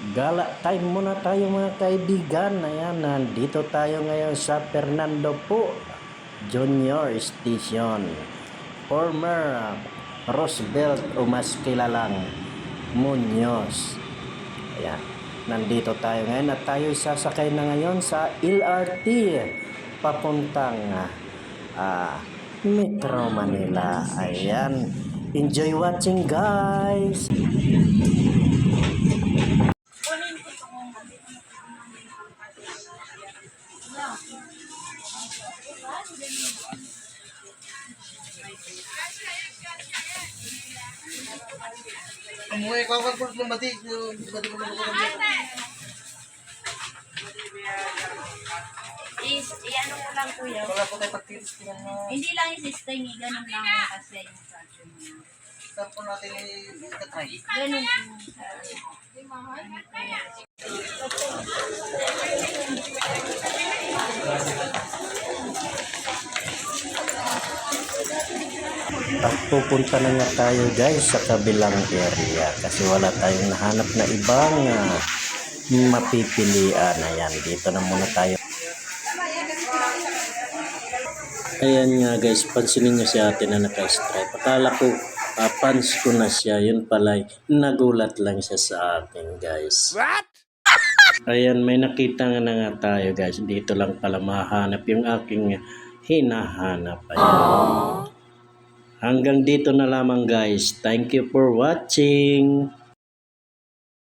Gala time muna tayo mga kaibigan. Ayan, nandito tayo ngayon sa Fernando po Junior Station. Former uh, Roosevelt o mas kilalang Munoz. Ayan, nandito tayo ngayon at tayo sasakay na ngayon sa LRT papuntang ah, Metro Manila. Ayan, enjoy watching guys! Umuwi ko ako kung bumati. Bumati ko naman ako. Is, i-ano ko lang kuya. Wala po tayo pagtiris ko ng Hindi lang eh, ganun lang kasi yung niya. saan po natin i-try. Ganun yung sa At pupunta na nga tayo guys sa kabilang area kasi wala tayong nahanap na ibang ah, mapipilian. Ayan, dito na muna tayo. Ayan nga guys, pansinin nyo si ate na naka-stripe. Akala ko, ah, pans ko na siya. Yun pala, nagulat lang siya sa akin guys. What? Ayan, may nakita nga na nga tayo guys. Dito lang pala mahanap yung aking hinahanap. Ayan. Hanggang dito na lamang guys. Thank you for watching.